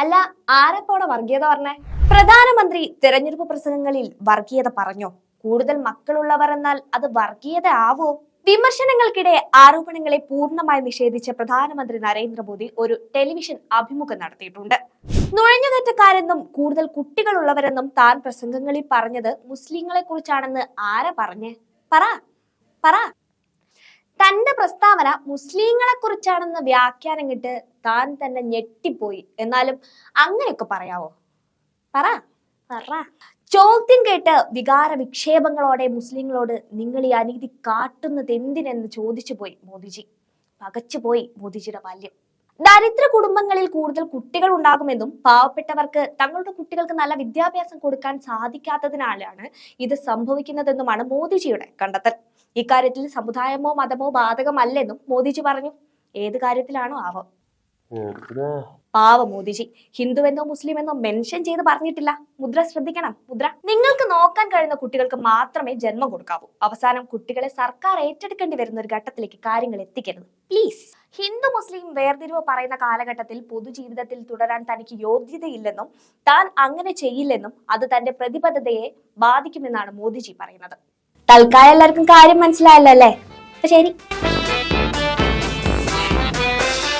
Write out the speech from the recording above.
അല്ല ആരപ്പോടെ വർഗീയത പറഞ്ഞേ? പ്രധാനമന്ത്രി തെരഞ്ഞെടുപ്പ് പ്രസംഗങ്ങളിൽ വർഗീയത പറഞ്ഞു? കൂടുതൽ മക്കളുള്ളവർ എന്നാൽ അത് വർഗീയത ആവോ? വിമർശനങ്ങൾക്കിടെ ആരോപണങ്ങളെ പൂർണമായി നിഷേധിച്ച പ്രധാനമന്ത്രി നരേന്ദ്രമോദി ഒരു ടെലിവിഷൻ അഭിമുഖം നടത്തിയിട്ടുണ്ട്. നുഴഞ്ഞുകയറ്റക്കാരെന്നും കൂടുതൽ കുട്ടികളുള്ളവരെന്നും താൻ പ്രസംഗങ്ങളിൽ പറഞ്ഞത് മുസ്ലിങ്ങളെ കുറിച്ചാണെന്ന് ആരാ പറഞ്ഞേ? പറ പറ. പ്രസ്താവന മുസ്ലിങ്ങളെ കുറിച്ചാണെന്ന് വ്യാഖ്യാനം കിട്ട് താൻ തന്നെ ഞെട്ടിപ്പോയി. എന്നാലും അങ്ങനെയൊക്കെ പറയാവോ? പറ പറ. ചോദ്യം കേട്ട് വികാര വിക്ഷേപങ്ങളോടെ മുസ്ലിങ്ങളോട് നിങ്ങൾ ഈ അനീതി കാട്ടുന്നത് എന്തിനെന്ന് ചോദിച്ചു പോയി മോദിജി. പകച്ചുപോയി മോദിജിയുടെ ബാല്യം. ദരിദ്ര കുടുംബങ്ങളിൽ കൂടുതൽ കുട്ടികൾ ഉണ്ടാകുമെന്നും പാവപ്പെട്ടവർക്ക് തങ്ങളുടെ കുട്ടികൾക്ക് നല്ല വിദ്യാഭ്യാസം കൊടുക്കാൻ സാധിക്കാത്തതിനാലാണ് ഇത് സംഭവിക്കുന്നതെന്നുമാണ് മോദിജിയുടെ കണ്ടെത്തൽ. ഇക്കാര്യത്തിൽ സമുദായമോ മതമോ ബാധകമല്ലെന്നും മോദിജി പറഞ്ഞു. ഏത് കാര്യത്തിലാണോ ആവോ? പാവ മോദിജി. ഹിന്ദുവെന്നോ മുസ്ലിമെന്നോ മെൻഷൻ ചെയ്ത് പറഞ്ഞിട്ടില്ല. മുദ്ര ശ്രദ്ധിക്കണം മുദ്ര. നിങ്ങൾക്ക് നോക്കാൻ കഴിയുന്ന കുട്ടികൾക്ക് മാത്രമേ ജന്മം കൊടുക്കാവൂ. അവസാനം കുട്ടികളെ സർക്കാർ ഏറ്റെടുക്കേണ്ടി വരുന്ന ഒരു ഘട്ടത്തിലേക്ക് കാര്യങ്ങൾ എത്തിക്കരുത്. പ്ലീസ് ഹിന്ദു മുസ്ലിം വേർതിരിവ് പറയുന്ന കാലഘട്ടത്തിൽ പൊതുജീവിതത്തിൽ തുടരാൻ തനിക്ക് യോഗ്യതയില്ലെന്നും താൻ അങ്ങനെ ചെയ്യില്ലെന്നും അത് തന്റെ പ്രതിബദ്ധതയെ ബാധിക്കുമെന്നാണ് മോദിജി പറയുന്നത്. തൽക്കാലം എല്ലാവർക്കും കാര്യം മനസ്സിലായല്ലോ അല്ലേ? ശരി.